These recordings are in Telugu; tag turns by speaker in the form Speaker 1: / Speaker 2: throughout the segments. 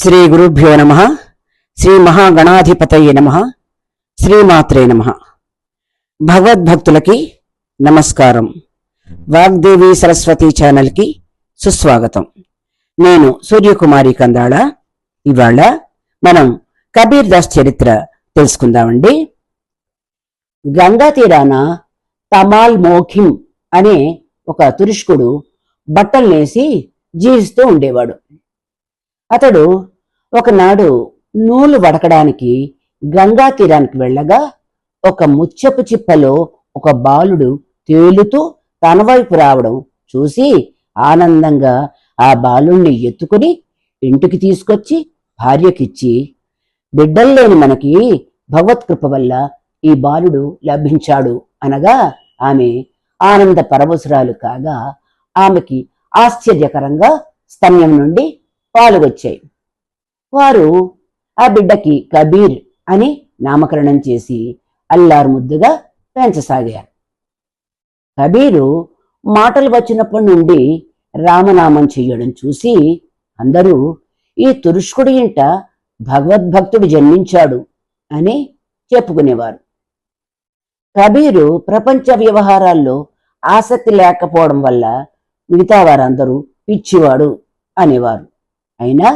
Speaker 1: శ్రీ గురుభ్యో నమ. శ్రీ మహాగణాధిపతయ నమ. శ్రీమాత్రే నమ. భగవద్భక్తులకి నమస్కారం. వాగ్దేవి సరస్వతి ఛానల్కి సుస్వాగతం. నేను సూర్యకుమారి కందాళ. ఇవాళ మనం కబీర్ దాస్ చరిత్ర తెలుసుకుందామండి. గంగా తీరాన తమాల్ మోఖిం అనే ఒక తురుష్కుడు బట్టలు నేసి జీవిస్తూ ఉండేవాడు. అతడు ఒకనాడు నూలు వడకడానికి గంగా తీరానికి వెళ్ళగా ఒక ముత్యపు చిప్పలో ఒక బాలుడు తేలుతూ తన వైపు రావడం చూసి ఆనందంగా ఆ బాలుణ్ణి ఎత్తుకుని ఇంటికి తీసుకొచ్చి భార్యకిచ్చి బిడ్డల్లేని మనకి భగవత్కృప వల్ల ఈ బాలుడు లభించాడు అనగా ఆమె ఆనంద పరవసురాలు కాగా ఆమెకి ఆశ్చర్యకరంగా స్తమ్యం నుండి పాలు వచ్చాయి వారు ఆ బిడ్డకి కబీర్ అని నామకరణం చేసి అల్లారు ముద్దుగా పెంచసాగారు. కబీరు మాటలు వచ్చినప్పటి నుండి రామనామం చెయ్యడం చూసి అందరూ ఈ తురుష్కుడి ఇంట భగవద్భక్తుడు జన్మించాడు అని చెప్పుకునేవారు. కబీరు ప్రపంచ వ్యవహారాల్లో ఆసక్తి లేకపోవడం వల్ల మిగతా వారందరూ పిచ్చివాడు అనేవారు. అయినా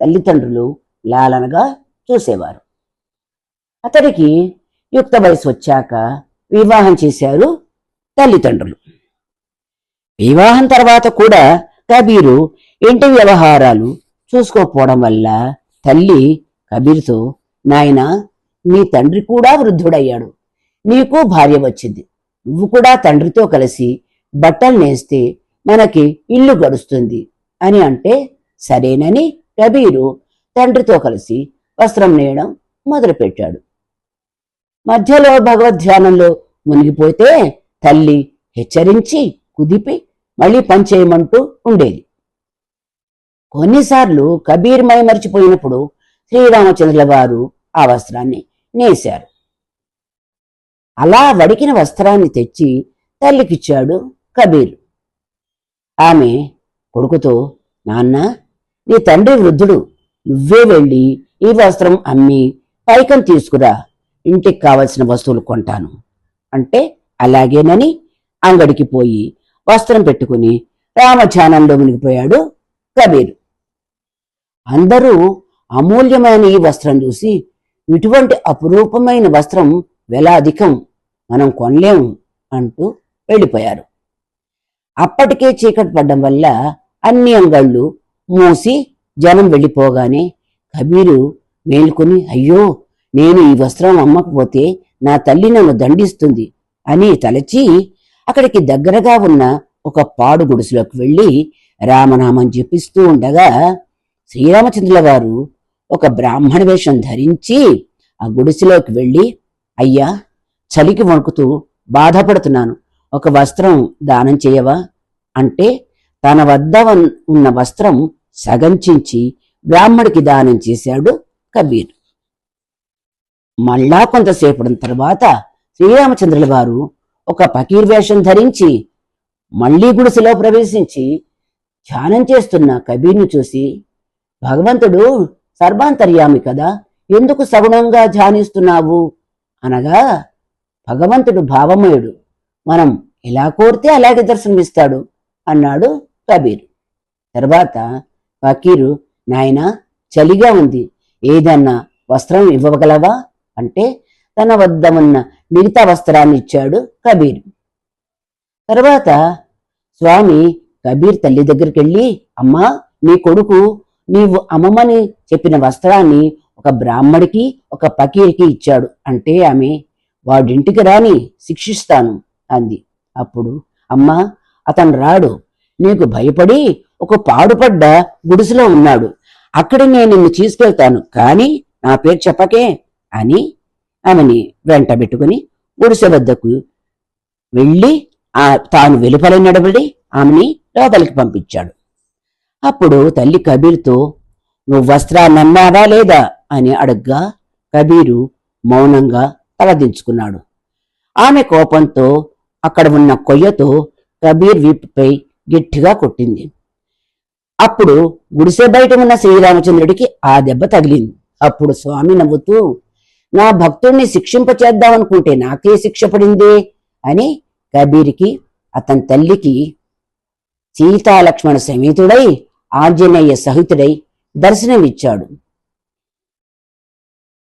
Speaker 1: తల్లిదండ్రులు లాలనగా చూసేవారు. అతడికి యుక్త వయసు వచ్చాక వివాహం చేశారు తల్లిదండ్రులు. వివాహం తర్వాత కూడా కబీరు ఇంటి వ్యవహారాలు చూసుకోకపోవడం వల్ల తల్లి కబీర్తో నాయన నీ తండ్రి కూడా వృద్ధుడయ్యాడు. నీకు భార్య వచ్చింది. నువ్వు కూడా తండ్రితో కలిసి బట్టలు నేస్తే మనకి ఇల్లు గడుస్తుంది అని అంటే సరేనని కబీరు తండ్రితో కలిసి వస్త్రం నేయడం మొదలుపెట్టాడు. మధ్యలో భగవద్ధ్యానంలో మునిగిపోతే తల్లి హెచ్చరించి కుదిపి మళ్ళీ పనిచేయమంటూ ఉండేది. కొన్నిసార్లు కబీర్ మై మర్చిపోయినప్పుడు శ్రీరామచంద్రుల వారు ఆ వస్త్రాన్ని నేశారు. అలా వడికిన వస్త్రాన్ని తెచ్చి తల్లికిచ్చాడు కబీర్. ఆమె కొడుకుతో నాన్న నీ తండ్రి వృద్ధుడు నువ్వే వెళ్ళి ఈ వస్త్రం అమ్మి పైకం తీసుకురా. ఇంటికి కావలసిన వస్తువులు కొంటాను. అంటే అలాగేనని అంగడికి పోయి వస్త్రం పెట్టుకుని రామధ్యానంలో మునిగిపోయాడు కబీర్. అందరూ అమూల్యమైన ఈ వస్త్రం చూసి ఇటువంటి అపురూపమైన వస్త్రం వెలాధికం మనం కొనలేము అంటూ వెళ్ళిపోయారు. అప్పటికే చీకటి పడ్డం వల్ల అన్ని అంగళ్ళు మూసి జనం వెళ్ళిపోగానే కబీరు మేలుకొని అయ్యో నేను ఈ వస్త్రం అమ్మకపోతే నా తల్లి నన్ను దండిస్తుంది అని తలచి అక్కడికి దగ్గరగా ఉన్న ఒక పాడు గుడిసెలోకి వెళ్ళి రామనామం జపిస్తూ ఉండగా శ్రీరామచంద్రుల గారు ఒక బ్రాహ్మణ వేషం ధరించి ఆ గుడిసెలోకి వెళ్ళి అయ్యా చలికి వణుకుతూ బాధపడుతున్నాను. ఒక వస్త్రం దానం చేయవా? అంటే తన వద్ద వన్- ఉన్న వస్త్రం సగం చించి బ్రాహ్మడికి దానం చేశాడు కబీర్. మళ్ళా కొంతసేపటి తర్వాత శ్రీరామచంద్రుల వారు ఒక పకీర్ వేషం ధరించి మళ్ళీ గుడిసెలో ప్రవేశించి ధ్యానం చేస్తున్న కబీర్ను చూసి భగవంతుడు సర్వాంతర్యామి కదా ఎందుకు సగుణంగా ధ్యానిస్తున్నావు? అనగా భగవంతుడు భావమయుడు మనం ఎలా కోరితే అలాగే దర్శనమిస్తాడు అన్నాడు కబీర్. తర్వాత ఫకీరు నాయనా చలిగా ఉంది. ఏదన్నా వస్త్రం ఇవ్వగలవా? అంటే తన వద్ద ఉన్న మిగతా వస్త్రాన్ని ఇచ్చాడు కబీర్. తర్వాత స్వామి కబీర్ తల్లి దగ్గరికి వెళ్ళి అమ్మా నీ కొడుకు నీవు అమ్మమని చెప్పిన వస్త్రాన్ని ఒక బ్రాహ్మడికి ఒక పకీర్కి ఇచ్చాడు. అంటే ఆమె వాడింటికి రాని శిక్షిస్తాను అంది. అప్పుడు అమ్మా అతను రాడు. నీకు భయపడి ఒక పాడుపడ్డ గుడిసెలో ఉన్నాడు. అక్కడ నేను నిన్ను తీసుకెళ్తాను. కానీ నా పేరు చెప్పకే అని ఆమెని వెంట పెట్టుకుని గుడిసె వద్దకు వెళ్ళి ఆ తాను వెలుపల నడబడి ఆమెని లోపలికి పంపించాడు. అప్పుడు తల్లి కబీర్తో నువ్వు వస్త్రాన్ని అమ్మావా లేదా? అని అడగ్గా కబీరు మౌనంగా తలదించుకున్నాడు. ఆమె కోపంతో అక్కడ ఉన్న కొయ్యతో కబీర్ వీపుపై గట్టిగా కొట్టింది. అప్పుడు గుడిసె బయట ఉన్న శ్రీరామచంద్రుడికి ఆ దెబ్బ తగిలింది. అప్పుడు స్వామి నవ్వుతూ నా భక్తుణ్ణి శిక్షింపచేద్దామనుకుంటే నాకే శిక్ష పడిందే? అని కబీర్కి అతని తల్లికి సీతాలక్ష్మణ సమేతుడై ఆంజనేయ సహితుడై దర్శనమిచ్చాడు.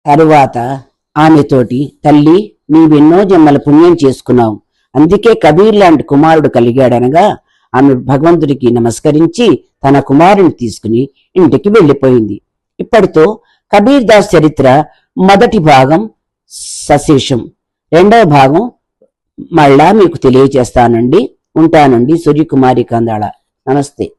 Speaker 1: తరువాత ఆమెతోటి తల్లి నీవెన్నో జన్మల పుణ్యం చేసుకున్నావు. అందుకే కబీర్ లాంటి కుమారుడు కలిగాడనగా ఆమె భగవంతుడికి నమస్కరించి తన కుమారుని తీసుకుని ఇంటికి వెళ్ళిపోయింది. ఇప్పటితో కబీర్ దాస్ చరిత్ర మొదటి భాగం సశేషం. రెండవ భాగం మళ్ళా మీకు తెలియజేస్తానండి ఉంటానండి సూర్యకుమారి కందాళ. నమస్తే.